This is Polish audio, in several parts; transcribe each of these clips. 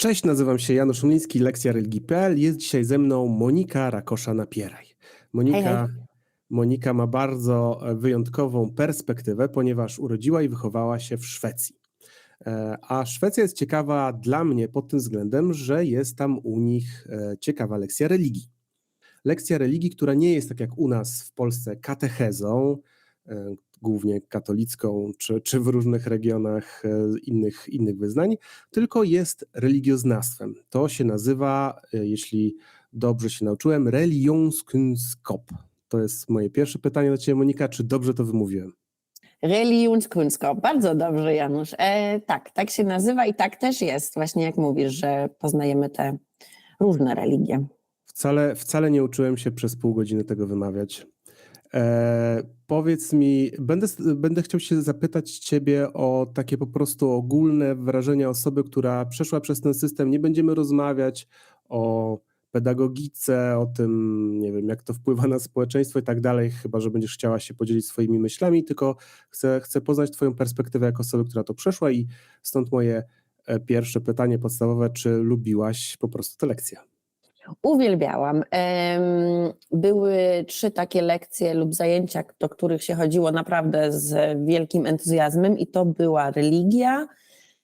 Cześć, nazywam się Janusz Umliński, lekcja religii.pl. Jest dzisiaj ze mną Monika Rakosza-Napieraj. Monika, Hej, hej. Monika ma bardzo e, wyjątkową perspektywę, ponieważ urodziła i wychowała się w Szwecji. E, A Szwecja jest ciekawa dla mnie pod tym względem, że jest tam u nich e, ciekawa lekcja religii. Lekcja religii, która nie jest tak jak u nas w Polsce katechezą, głównie katolicką, czy, czy w różnych regionach e, innych, innych wyznań, tylko jest religioznawstwem. To się nazywa, e, jeśli dobrze się nauczyłem, Religionskunskap. To jest moje pierwsze pytanie do Ciebie, Monika, czy dobrze to wymówiłem? Religionskunskap. Bardzo dobrze, Janusz. E, tak, tak się nazywa i tak też jest. Właśnie jak mówisz, że poznajemy te różne religie. Wcale, wcale nie uczyłem się przez pół godziny tego wymawiać. E, powiedz mi, będę, będę chciał się zapytać Ciebie o takie po prostu ogólne wrażenia osoby, która przeszła przez ten system. Nie będziemy rozmawiać o pedagogice, o tym, nie wiem, jak to wpływa na społeczeństwo i tak dalej, chyba że będziesz chciała się podzielić swoimi myślami, tylko chcę, chcę poznać Twoją perspektywę jako osoby, która to przeszła i stąd moje e, pierwsze pytanie podstawowe, czy lubiłaś po prostu tę lekcję? Uwielbiałam. Były trzy takie lekcje lub zajęcia, do których się chodziło naprawdę z wielkim entuzjazmem, i to była religia,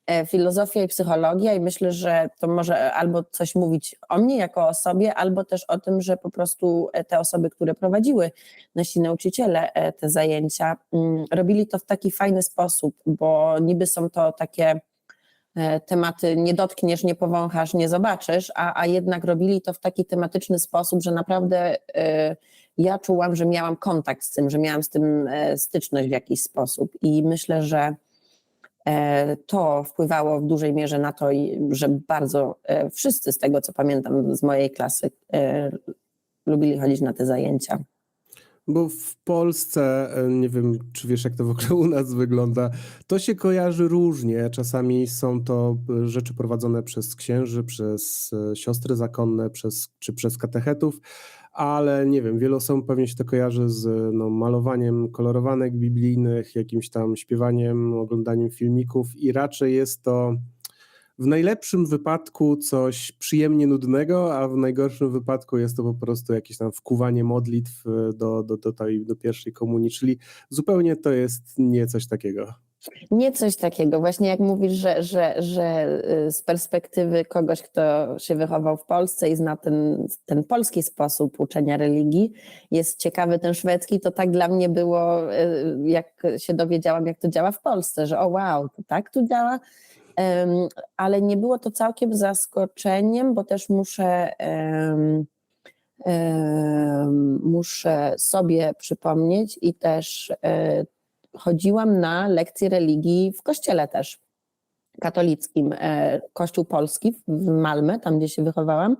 e, filozofia i psychologia. I myślę, że to może albo coś mówić o mnie jako o sobie, albo też o tym, że po prostu e, te osoby, które prowadziły, nasi nauczyciele e, te zajęcia, mm, robili to w taki fajny sposób, bo niby są to takie tematy nie dotkniesz, nie powąchasz, nie zobaczysz, a, a jednak robili to w taki tematyczny sposób, że naprawdę e, ja czułam, że miałam kontakt z tym, że miałam z tym e, styczność w jakiś sposób i myślę, że e, to wpływało w dużej mierze na to, że bardzo e, wszyscy z tego, co pamiętam z mojej klasy, e, lubili chodzić na te zajęcia. Bo w Polsce, e, nie wiem, czy wiesz, jak to w ogóle u nas wygląda, to się kojarzy różnie. Czasami są to e, rzeczy prowadzone przez księży, przez e, siostry zakonne, przez, czy przez katechetów, ale nie wiem, wielu osobom pewnie się to kojarzy z no, malowaniem kolorowanek biblijnych, jakimś tam śpiewaniem, oglądaniem filmików i raczej jest to w najlepszym wypadku coś przyjemnie nudnego, a w najgorszym wypadku jest to po prostu jakieś tam wkuwanie modlitw e, do, do, do, tej, do pierwszej komunii, czyli zupełnie to jest nie coś takiego. Nie coś takiego, właśnie jak mówisz, że, że, że y, z perspektywy kogoś, kto się wychował w Polsce i zna ten, ten polski sposób uczenia religii, jest ciekawy ten szwedzki, to tak dla mnie było, y, jak się dowiedziałam, jak to działa w Polsce, że o wow, to tak tu działa, ale nie było to całkiem zaskoczeniem, bo też muszę, muszę sobie przypomnieć i też e, chodziłam na lekcje religii w kościele też katolickim, e, kościół polski w Malmę, tam gdzie się wychowałam.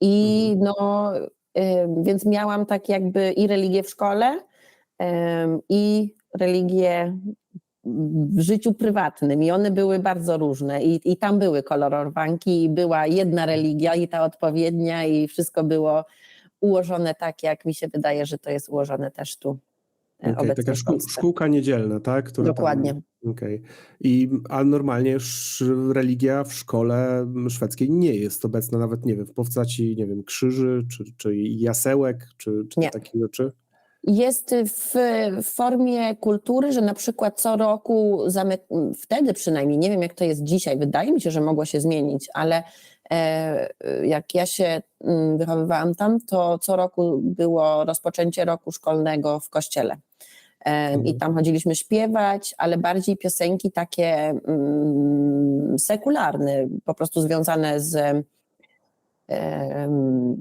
I no, e, więc miałam tak jakby i religię w szkole, i religię w życiu prywatnym i one były bardzo różne i, i tam były kolorowanki i była jedna religia i ta odpowiednia i wszystko było ułożone tak, jak mi się wydaje, że to jest ułożone też tu e, obecnie taka szkół, szkółka niedzielna, tak? Która tam- Dokładnie. Okej. I A normalnie religia w szkole szwedzkiej nie jest obecna, nawet nie wiem, w postaci, nie wiem, krzyży, czy, czy jasełek, czy, czy takich rzeczy. Jest w, formie kultury, że na przykład co roku, wtedy przynajmniej, nie wiem jak to jest dzisiaj, wydaje mi się, że mogło się zmienić, ale e, jak ja się mm, wychowywałam tam, to co roku było rozpoczęcie roku szkolnego w kościele. E, I Mhm. tam chodziliśmy śpiewać, ale bardziej piosenki takie mm, sekularne, po prostu związane z,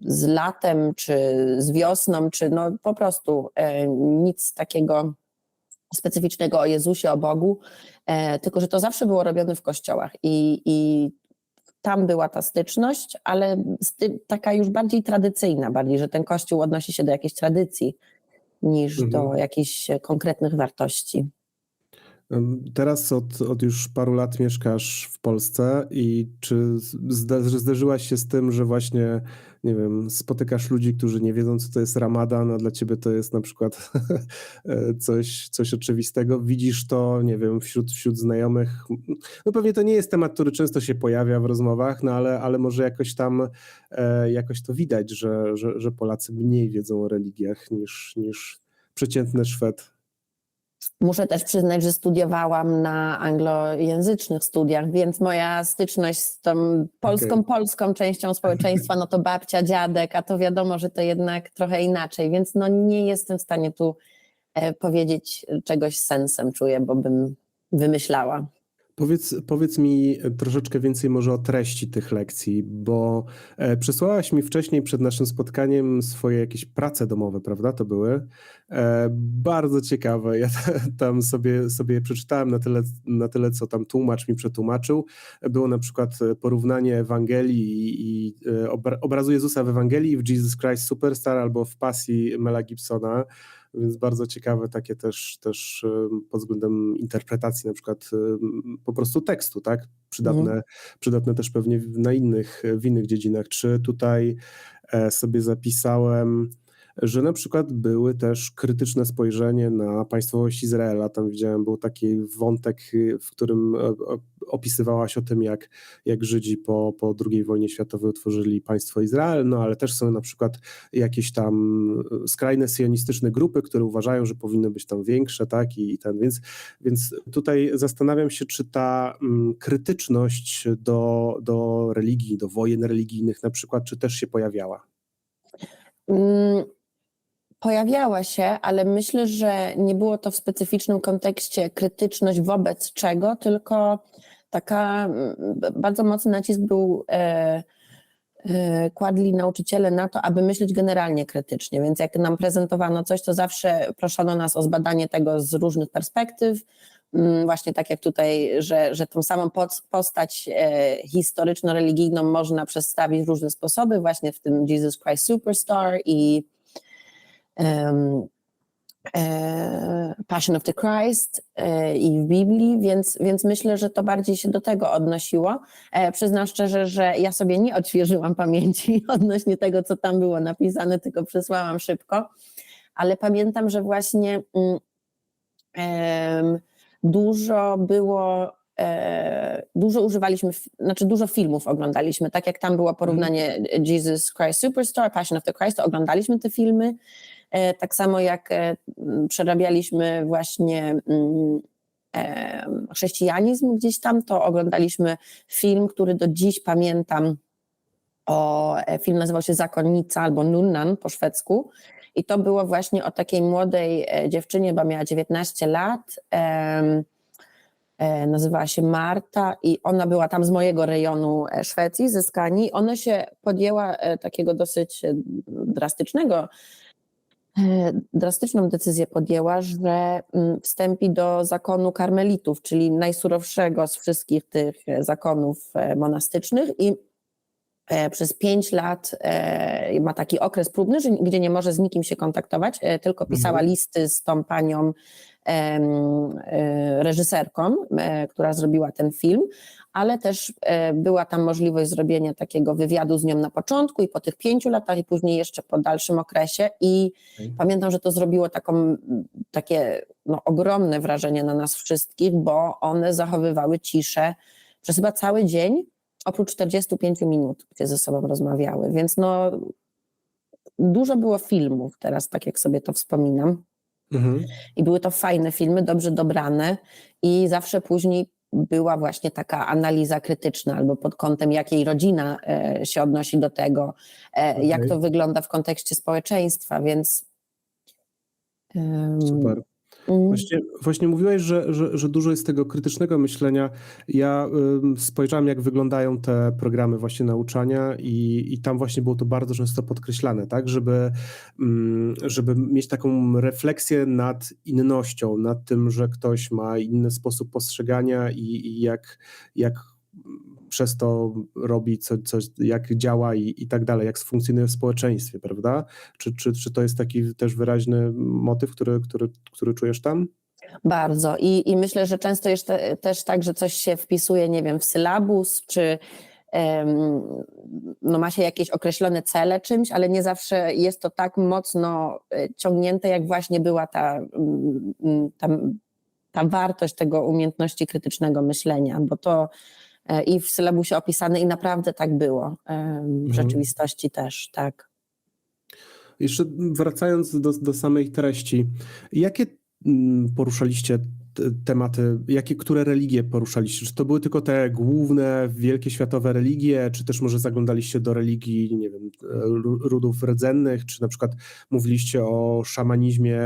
z latem, czy z wiosną, czy no po prostu e, nic takiego specyficznego o Jezusie, o Bogu, e, tylko że to zawsze było robione w kościołach i, i tam była ta styczność, ale sty, taka już bardziej tradycyjna, bardziej, że ten kościół odnosi się do jakiejś tradycji niż Mhm. do jakichś konkretnych wartości. Teraz od, od już paru lat mieszkasz w Polsce i czy zderzyłaś się z tym, że właśnie, nie wiem, spotykasz ludzi, którzy nie wiedzą, co to jest Ramadan, a dla ciebie to jest na przykład coś, coś oczywistego? Widzisz to, nie wiem, wśród, wśród znajomych? No pewnie to nie jest temat, który często się pojawia w rozmowach, no ale, ale może jakoś tam e, jakoś to widać, że, że, że Polacy mniej wiedzą o religiach niż, niż przeciętny Szwed. Muszę też przyznać, że studiowałam na anglojęzycznych studiach, więc moja styczność z tą polską, Okej. polską częścią społeczeństwa, no to babcia, dziadek, a to wiadomo, że to jednak trochę inaczej, więc no nie jestem w stanie tu e, powiedzieć czegoś sensem, czuję, bo bym wymyślała. Powiedz, powiedz mi troszeczkę więcej może o treści tych lekcji, bo e, przesłałaś mi wcześniej przed naszym spotkaniem swoje jakieś prace domowe, prawda? To były e, bardzo ciekawe. Ja tam sobie, sobie przeczytałem na tyle, na tyle, co tam tłumacz mi przetłumaczył. Było na przykład porównanie Ewangelii i, i e, obra- obrazu Jezusa w Ewangelii w Jesus Christ Superstar albo w pasji Mela Gibsona więc bardzo ciekawe takie też, też em, pod względem interpretacji na przykład em, po prostu tekstu, tak? Przydatne, przydatne też pewnie w- na innych, w innych dziedzinach. Czy tutaj e, sobie zapisałem, że na przykład były też krytyczne spojrzenie na państwowość Izraela. Tam widziałem, był taki wątek, w którym e, opisywałaś o tym, jak, jak Żydzi po, po II wojnie światowej utworzyli państwo Izrael, no ale też są na przykład jakieś tam e, skrajne sionistyczne grupy, które uważają, że powinny być tam większe, tak, i, i ten, więc, więc tutaj zastanawiam się, czy ta mm, krytyczność do, do religii, do wojen religijnych na przykład, czy też się pojawiała. Mm, Pojawiała się, ale myślę, że nie było to w specyficznym kontekście krytyczność wobec czego, tylko taka bardzo mocny nacisk był e, e, kładli nauczyciele na to, aby myśleć generalnie krytycznie. Więc jak nam prezentowano coś, to zawsze proszono nas o zbadanie tego z różnych perspektyw. Mm, Właśnie tak jak tutaj, że, że tą samą postać e, historyczno-religijną można przedstawić w różne sposoby, właśnie w tym Jesus Christ Superstar i Passion of the Christ e, i w Biblii, więc, więc myślę, że to bardziej się do tego odnosiło. E, przyznam szczerze, że ja sobie nie odświeżyłam pamięci odnośnie tego, co tam było napisane, tylko przesłałam szybko, ale pamiętam, że właśnie mm, dużo było, e, dużo używaliśmy, znaczy dużo filmów oglądaliśmy, tak jak tam było porównanie Jesus Christ Superstar, Passion of the Christ, to oglądaliśmy te filmy, E, Tak samo jak e, przerabialiśmy właśnie mm, em, chrześcijanizm gdzieś tam, to oglądaliśmy film, który do dziś pamiętam. O, e, film nazywał się Zakonnica albo Nunnan po szwedzku. I to było właśnie o takiej młodej e, dziewczynie, bo miała 19 lat. e, nazywała się Marta i ona była tam z mojego rejonu e, Szwecji, ze Skanii. Ona się podjęła e, takiego dosyć e, drastycznego e, drastyczną decyzję podjęła, że mm, wstąpi do zakonu karmelitów, czyli najsurowszego z wszystkich tych e, zakonów e, monastycznych i e, przez pięć lat e, ma taki okres próbny, że, gdzie nie może z nikim się kontaktować, e, tylko pisała Mhm. listy z tą panią e, reżyserką, e, która zrobiła ten film, ale też e, była tam możliwość zrobienia takiego wywiadu z nią na początku i po tych pięciu latach i później jeszcze po dalszym okresie i Okej. pamiętam, że to zrobiło taką, takie no, ogromne wrażenie na nas wszystkich, bo one zachowywały ciszę przez chyba cały dzień, oprócz 45 minut, gdzie ze sobą rozmawiały, więc no dużo było filmów teraz, tak jak sobie to wspominam. Mhm. I były to fajne filmy, dobrze dobrane i zawsze później była właśnie taka analiza krytyczna albo pod kątem, jak jej rodzina e, się odnosi do tego, e, jak Okej. to wygląda w kontekście społeczeństwa, więc... em, Super. Mm, Właśnie, właśnie mówiłeś, że, że, że dużo jest tego krytycznego myślenia. Ja ym, spojrzałem, jak wyglądają te programy właśnie nauczania i, i tam właśnie było to bardzo często podkreślane, tak, żeby, żeby mieć taką refleksję nad innością, nad tym, że ktoś ma inny sposób postrzegania i, i jak, jak przez to robi, co, coś, jak działa i, i tak dalej, jak funkcjonuje w społeczeństwie, prawda? Czy, czy, czy to jest taki też wyraźny motyw, który, który, który czujesz tam? Bardzo. I, I myślę, że często jest te, też tak, że coś się wpisuje, nie wiem, w sylabus, czy no ma się jakieś określone cele czymś, ale nie zawsze jest to tak mocno e, ciągnięte, jak właśnie była ta, ta, ta wartość tego umiejętności krytycznego myślenia, bo to i w sylabusie opisane i naprawdę tak było. em, W rzeczywistości też, tak. Jeszcze wracając do, do samej treści, jakie mm, poruszaliście tematy, jakie, które religie poruszaliście? Czy to były tylko te główne, wielkie światowe religie, czy też może zaglądaliście do religii, nie wiem, ru- ludów rdzennych, czy na przykład mówiliście o szamanizmie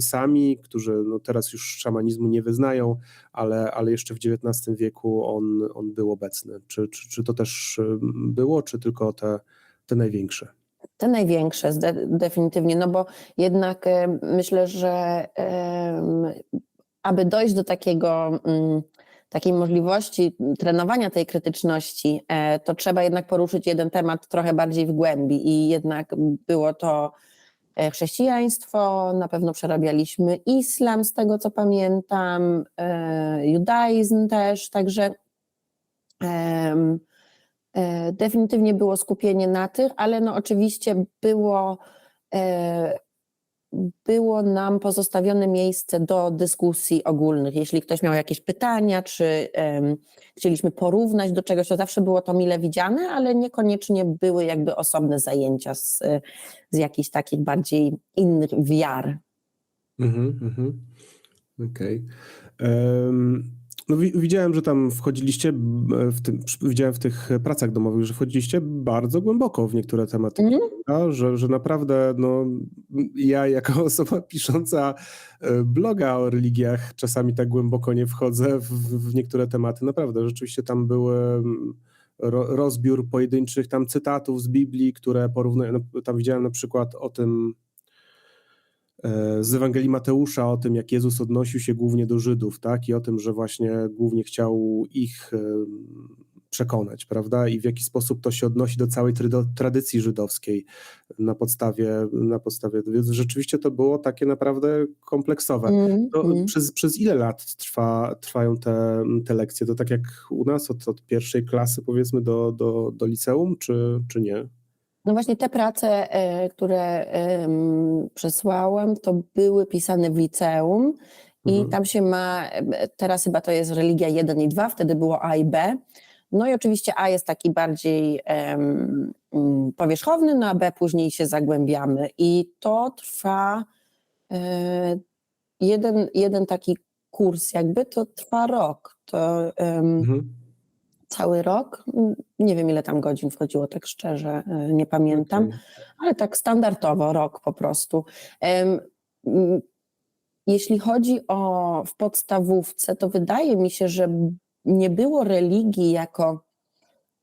sami, którzy no teraz już szamanizmu nie wyznają, ale, ale jeszcze w XIX wieku on, on był obecny. Czy, czy, czy to też ym, było, czy tylko te, te największe? Te największe, definitywnie, no bo jednak e, myślę, że aby dojść do takiego, mm, takiej możliwości trenowania tej krytyczności, e, to trzeba jednak poruszyć jeden temat trochę bardziej w głębi i jednak było to e, chrześcijaństwo, na pewno przerabialiśmy islam, z tego co pamiętam, e, judaizm też, także Definitywnie było skupienie na tych, ale no oczywiście było, było nam pozostawione miejsce do dyskusji ogólnych. Jeśli ktoś miał jakieś pytania, czy em, chcieliśmy porównać do czegoś, to zawsze było to mile widziane, ale niekoniecznie były jakby osobne zajęcia z, z jakichś takich bardziej innych wiar. Mhm, mhm. Okej. Em, No wi- widziałem, że tam wchodziliście b- w tym, widziałem w tych pracach domowych, że wchodziliście bardzo głęboko w niektóre tematy, prawda? że, że naprawdę no, ja jako osoba pisząca e, bloga o religiach czasami tak głęboko nie wchodzę w, w niektóre tematy. Naprawdę, rzeczywiście tam były mm, ro, rozbiór pojedynczych tam cytatów z Biblii, które porównują, no, tam widziałem na przykład o tym, e, z Ewangelii Mateusza o tym, jak Jezus odnosił się głównie do Żydów, tak? I o tym, że właśnie głównie chciał ich em, przekonać, prawda? I w jaki sposób to się odnosi do całej trydo- tradycji żydowskiej na podstawie, na podstawie. Więc rzeczywiście to było takie naprawdę kompleksowe. Mm, To mm. przez, przez ile lat trwa, trwają te, te lekcje? To tak jak u nas, od, od pierwszej klasy powiedzmy do, do, do liceum, czy, czy nie? No właśnie te prace, e, które przesłałam, to były pisane w liceum i Mhm. tam się ma, teraz chyba to jest religia 1 i 2, wtedy było A i B. No i oczywiście A jest taki bardziej mm, powierzchowny, no a B później się zagłębiamy. I to trwa e, jeden, jeden taki kurs jakby, to trwa rok. To em, Mhm. Cały rok. Mm, Nie wiem, ile tam godzin wchodziło, tak szczerze, e, nie pamiętam, Okej. ale tak standardowo rok po prostu. Mm, Jeśli chodzi o w podstawówce, to wydaje mi się, że nie było religii jako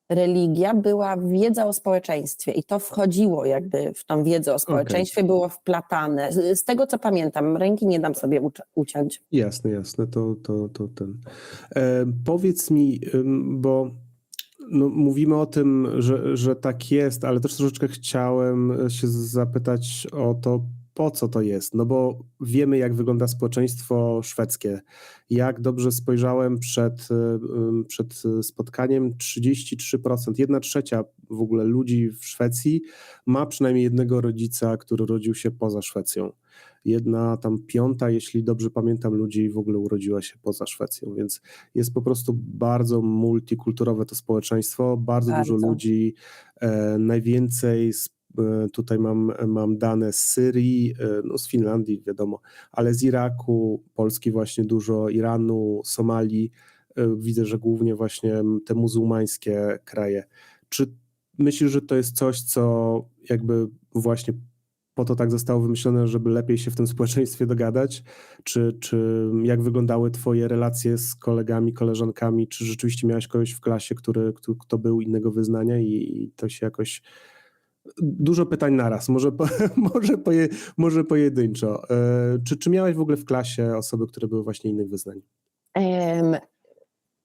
religia, była wiedza o społeczeństwie i to wchodziło jakby w tą wiedzę o społeczeństwie, było wplatane. Z, z tego co pamiętam, ręki nie dam sobie uci- uciąć. Jasne, jasne, to, to, to ten. E, powiedz mi, bo no, mówimy o tym, że, że tak jest, ale też troszeczkę chciałem się zapytać o to, po co to jest. No bo wiemy, jak wygląda społeczeństwo szwedzkie. Jak dobrze spojrzałem przed, ym, przed spotkaniem, 33%, jedna trzecia w ogóle ludzi w Szwecji ma przynajmniej jednego rodzica, który rodził się poza Szwecją jedna tam piąta, jeśli dobrze pamiętam, ludzi w ogóle urodziła się poza Szwecją, więc jest po prostu bardzo multikulturowe to społeczeństwo, bardzo, dużo Bardzo. ludzi, e, najwięcej z, tutaj mam, mam dane z Syrii, e, no z Finlandii wiadomo, ale z Iraku, Polski właśnie dużo, Iranu, Somalii, e, widzę, że głównie właśnie te muzułmańskie kraje. Czy myślisz, że to jest coś, co jakby właśnie po to tak zostało wymyślone, żeby lepiej się w tym społeczeństwie dogadać? Czy, czy jak wyglądały twoje relacje z kolegami, koleżankami? Czy rzeczywiście miałeś kogoś w klasie, który, kto, kto był innego wyznania i, i to się jakoś... Dużo pytań naraz, może, po, może, poje, może pojedynczo. E, czy, czy miałeś w ogóle w klasie osoby, które były właśnie innych wyznań? Em,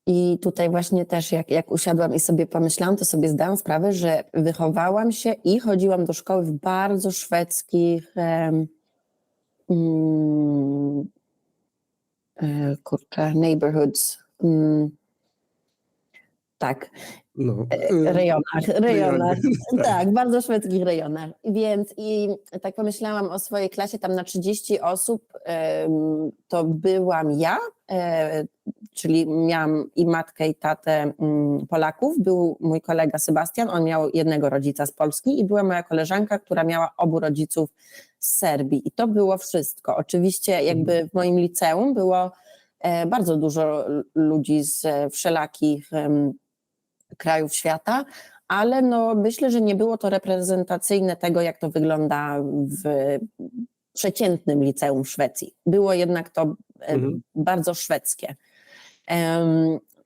I tutaj właśnie też jak, jak usiadłam i sobie pomyślałam, to sobie zdałam sprawę, że wychowałam się i chodziłam do szkoły w bardzo szwedzkich, mm, e, kurczę, neighborhoods. Mm, tak, No. e, rejonach, rejonach. tak. Tak, bardzo szwedzkich rejonach. Więc i tak pomyślałam o swojej klasie, tam na 30 osób to byłam ja, e, czyli miałam i matkę i tatę mm, Polaków, był mój kolega Sebastian, on miał jednego rodzica z Polski i była moja koleżanka, która miała obu rodziców z Serbii i to było wszystko. Oczywiście jakby w moim liceum było e, bardzo dużo ludzi z wszelakich krajów świata, ale no myślę, że nie było to reprezentacyjne tego, jak to wygląda w przeciętnym liceum w Szwecji. Było jednak to Mhm. bardzo szwedzkie.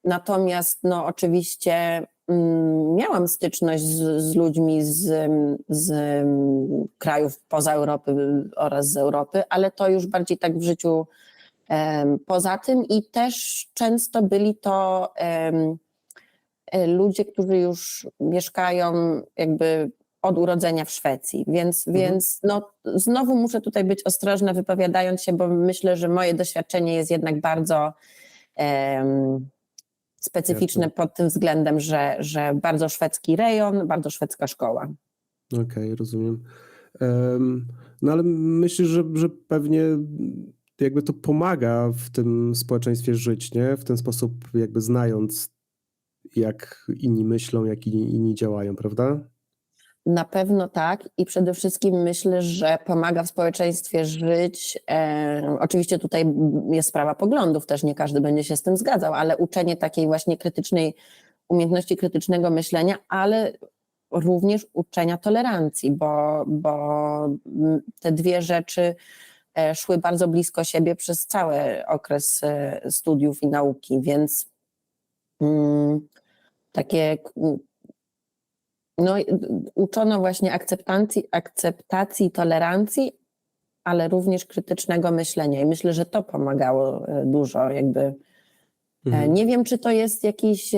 Natomiast no oczywiście mm, miałam styczność z, z ludźmi z, z krajów poza Europy oraz z Europy, ale to już bardziej tak w życiu poza tym i też często byli to ludzie, którzy już mieszkają jakby od urodzenia w Szwecji, więc, Mhm. więc no, znowu muszę tutaj być ostrożna wypowiadając się, bo myślę, że moje doświadczenie jest jednak bardzo em, specyficzne Jasne. pod tym względem, że, że bardzo szwedzki rejon, bardzo szwedzka szkoła. Okej, rozumiem. Em, no ale myślę, że, że pewnie jakby to pomaga w tym społeczeństwie żyć, nie? W ten sposób jakby znając, jak inni myślą, jak inni, inni działają, prawda? Na pewno tak i przede wszystkim myślę, że pomaga w społeczeństwie żyć. E, oczywiście tutaj jest sprawa poglądów, też nie każdy będzie się z tym zgadzał, ale uczenie takiej właśnie krytycznej, umiejętności krytycznego myślenia, ale również uczenia tolerancji, bo, bo te dwie rzeczy e, szły bardzo blisko siebie przez cały okres e, studiów i nauki, więc takie mm, no, i- uczono właśnie akceptacji, akceptacji, tolerancji, ale również krytycznego myślenia. I myślę, że to pomagało e, dużo. Jakby. E, Mhm. Nie wiem, czy to jest jakiś,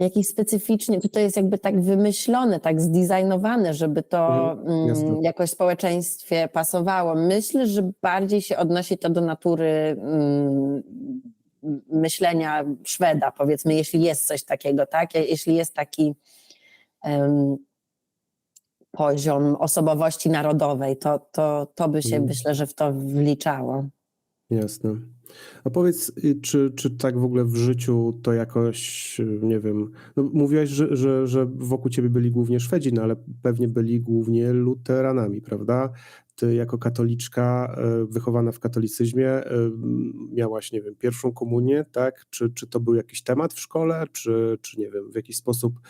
jakiś specyficzny, czy to jest jakby tak wymyślone, tak zdesignowane, żeby to Mhm, mm, jakoś w społeczeństwie pasowało. Myślę, że bardziej się odnosi to do natury mm, myślenia Szweda, powiedzmy, jeśli jest coś takiego, tak? Jeśli jest taki em, poziom osobowości narodowej, to, to, to by się, Mhm. myślę, że w to wliczało. Jasne. A powiedz, y, czy, czy tak w ogóle w życiu to jakoś, y, nie wiem, no mówiłaś, że, że, że wokół ciebie byli głównie Szwedzi, no ale pewnie byli głównie luteranami, prawda? Ty jako katoliczka, y, wychowana w katolicyzmie, miałaś, nie wiem, pierwszą komunię, tak? Czy, czy to był jakiś temat w szkole, czy, czy nie wiem, w jakiś sposób,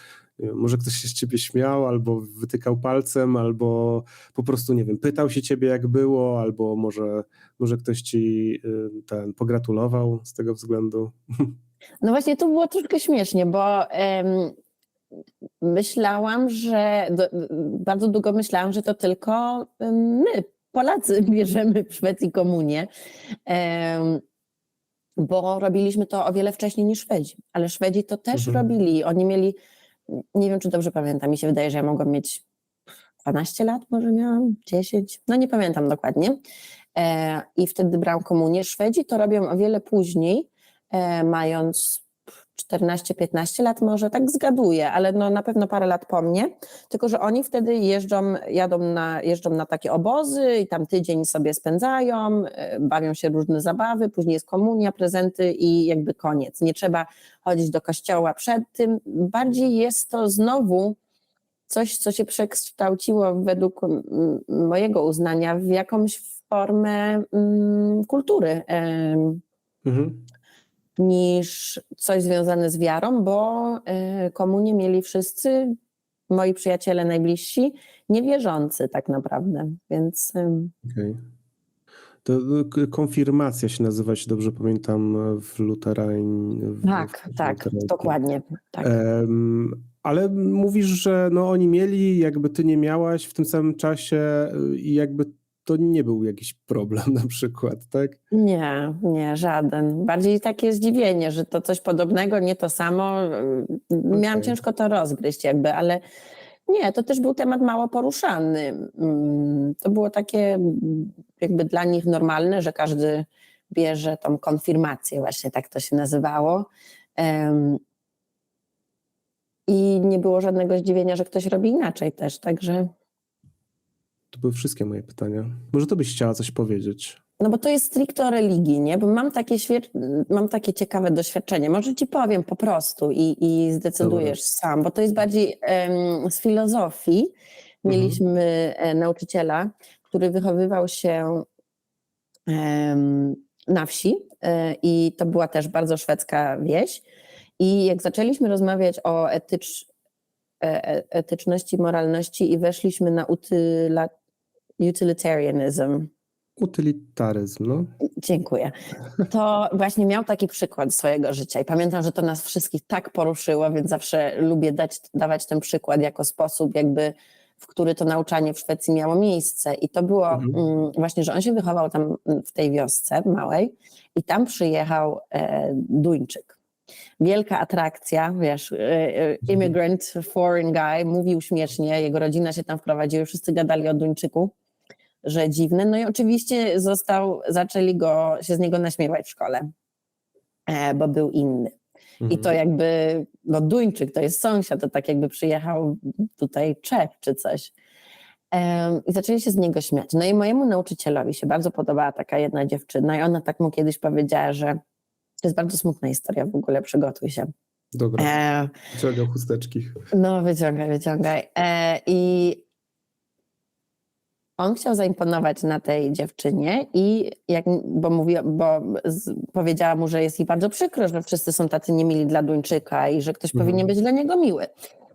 wiem, może ktoś się z ciebie śmiał, albo wytykał palcem, albo po prostu, nie wiem, pytał się ciebie jak było, albo może może ktoś ci y, ten pogratulował z tego względu. No właśnie, tu było troszkę śmiesznie, bo myślałam, że do, bardzo długo myślałam, że to tylko my, Polacy, bierzemy w Szwecji komunię, bo robiliśmy to o wiele wcześniej niż Szwedzi, ale Szwedzi to też Mhm. robili. Oni mieli, nie wiem czy dobrze pamiętam, mi się wydaje, że ja mogłam mieć 12 lat, może miałam 10, no nie pamiętam dokładnie. E, I wtedy brałam komunię. Szwedzi to robią o wiele później, e, mając 14-15 lat może, tak zgaduję, ale no na pewno parę lat po mnie, tylko że oni wtedy jeżdżą, jadą na, jeżdżą na takie obozy i tam tydzień sobie spędzają, e, bawią się różne zabawy, później jest komunia, prezenty i jakby koniec. Nie trzeba chodzić do kościoła przed tym, bardziej jest to znowu coś, co się przekształciło według mojego uznania w jakąś formę mm, kultury Mhm. Niż coś związane z wiarą, bo e, komunię mieli wszyscy moi przyjaciele najbliżsi, niewierzący tak naprawdę, więc Okej. To y, konfirmacja się nazywa, jeśli dobrze pamiętam, w luterań. w- tak, w tak, luterańskim. dokładnie, tak. Em, ale mówisz, że no oni mieli, jakby ty nie miałaś w tym samym czasie y, i jakby to nie był jakiś problem na przykład, tak? Nie, nie, żaden. Bardziej takie zdziwienie, że to coś podobnego, nie to samo. Miałam ciężko to rozgryźć jakby, ale Nie, to też był temat mało poruszany. To było takie jakby dla nich normalne, że każdy bierze tą konfirmację, właśnie tak to się nazywało. I nie było żadnego zdziwienia, że ktoś robi inaczej też, także To były wszystkie moje pytania. Może to byś chciała coś powiedzieć? No bo to jest stricte o religii, nie? Bo mam takie, mam takie ciekawe doświadczenie. Może ci powiem po prostu i, i zdecydujesz sam, bo to jest bardziej em, z filozofii. Mieliśmy e, nauczyciela, który wychowywał się em, na wsi e, i to była też bardzo szwedzka wieś. I jak zaczęliśmy rozmawiać o etycz, e, etyczności, moralności i weszliśmy na utyla, utilitarianism, Utylitaryzm, no. Dziękuję. To właśnie miał taki przykład swojego życia i pamiętam, że to nas wszystkich tak poruszyło, więc zawsze lubię dać, dawać ten przykład jako sposób jakby, w który to nauczanie w Szwecji miało miejsce. I to było Mhm. mm, właśnie, że on się wychował tam w tej wiosce małej i tam przyjechał e, Duńczyk. Wielka atrakcja, wiesz, e, e, immigrant, foreign guy, mówił śmiesznie, jego rodzina się tam wprowadziła, wszyscy gadali o Duńczyku że dziwny. No i oczywiście został, zaczęli go, się z niego naśmiewać w szkole, e, bo był inny. I Mhm. to jakby, no Duńczyk to jest sąsiad, to tak jakby przyjechał tutaj Czech czy coś. I zaczęli się z niego śmiać. No i mojemu nauczycielowi się bardzo podobała taka jedna dziewczyna i ona tak mu kiedyś powiedziała, że to jest bardzo smutna historia w ogóle, przygotuj się. Dobra, E, wyciągam chusteczki. no, wyciągaj, wyciągaj. E, I on chciał zaimponować na tej dziewczynie i jak, bo mówiła, bo z, powiedziała mu, że jest jej bardzo przykro, że wszyscy są tacy niemili dla Duńczyka i że ktoś Mhm. powinien być dla niego miły.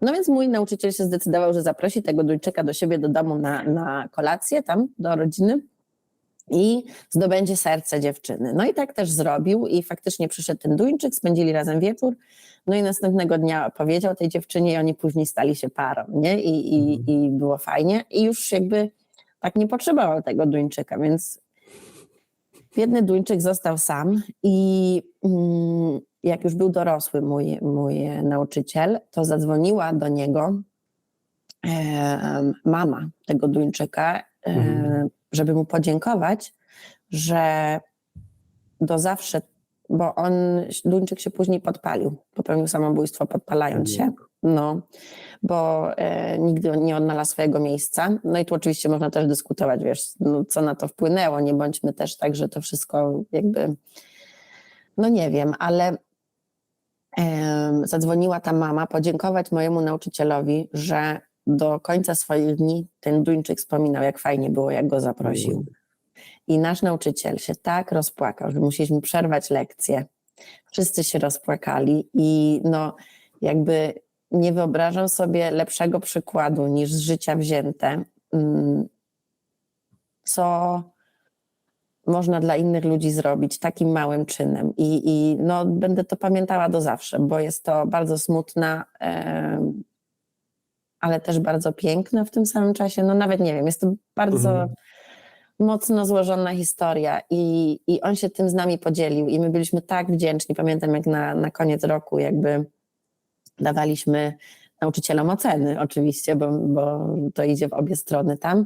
No więc mój nauczyciel się zdecydował, że zaprosi tego Duńczyka do siebie do domu na, na kolację, tam do rodziny i zdobędzie serce dziewczyny. No i tak też zrobił i faktycznie przyszedł ten Duńczyk, spędzili razem wieczór, no i następnego dnia powiedział tej dziewczynie i oni później stali się parą, nie? I, i, Mhm. i było fajnie i już jakby tak nie potrzebował tego Duńczyka, więc biedny Duńczyk został sam i mm, jak już był dorosły mój, mój nauczyciel, to zadzwoniła do niego mama tego Duńczyka, Mhm. żeby mu podziękować, że do zawsze, bo on, Duńczyk się później podpalił, popełnił samobójstwo podpalając się, no, bo e, nigdy nie odnalazł swojego miejsca. No i tu oczywiście można też dyskutować, wiesz, no, co na to wpłynęło, nie bądźmy też tak, że to wszystko jakby, no nie wiem, ale em, zadzwoniła ta mama podziękować mojemu nauczycielowi, że do końca swoich dni ten Duńczyk wspominał, jak fajnie było, jak go zaprosił. I nasz nauczyciel się tak rozpłakał, że musieliśmy przerwać lekcję. Wszyscy się rozpłakali i no jakby nie wyobrażam sobie lepszego przykładu niż z życia wzięte, mm, co można dla innych ludzi zrobić takim małym czynem. I, i no, będę to pamiętała do zawsze, bo jest to bardzo smutna, em, ale też bardzo piękna w tym samym czasie. No nawet nie wiem, jest to bardzo Mhm. Mocno złożona historia i, i on się tym z nami podzielił i my byliśmy tak wdzięczni. Pamiętam jak na, na koniec roku jakby dawaliśmy nauczycielom oceny oczywiście, bo, bo to idzie w obie strony tam,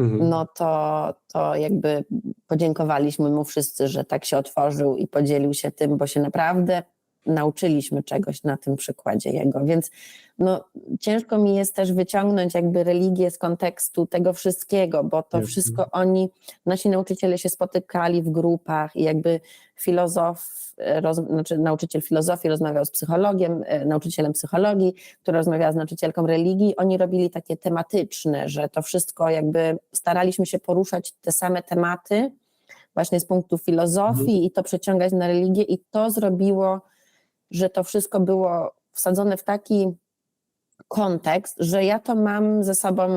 Mhm. no to, to jakby podziękowaliśmy mu wszyscy, że tak się otworzył i podzielił się tym, bo się naprawdę nauczyliśmy czegoś na tym przykładzie jego, więc no, ciężko mi jest też wyciągnąć jakby religię z kontekstu tego wszystkiego, bo to Jasne. wszystko oni, nasi nauczyciele się spotykali w grupach i jakby filozof, roz, znaczy nauczyciel filozofii rozmawiał z psychologiem, e, nauczycielem psychologii, która rozmawiała z nauczycielką religii, oni robili takie tematyczne, że to wszystko jakby staraliśmy się poruszać te same tematy właśnie z punktu filozofii i to przeciągać na religię i to zrobiło, że to wszystko było wsadzone w taki kontekst, że ja to mam ze sobą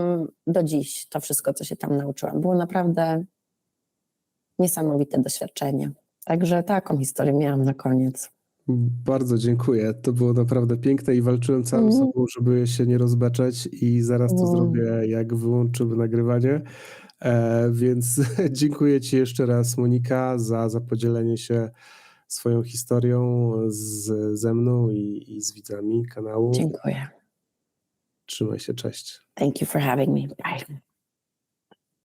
do dziś, to wszystko, co się tam nauczyłam. Było naprawdę niesamowite doświadczenie. Także taką historię miałam na koniec. Bardzo dziękuję. To było naprawdę piękne i walczyłem całym Mhm. sobą, żeby się nie rozbeczać i zaraz to No. zrobię, jak wyłączymy nagrywanie. E, więc dziękuję Ci jeszcze raz, Monika, za, za podzielenie się swoją historią z, ze mną i, i z widzami kanału. Dziękuję. Trzymaj się, cześć. Thank you for having me. Bye.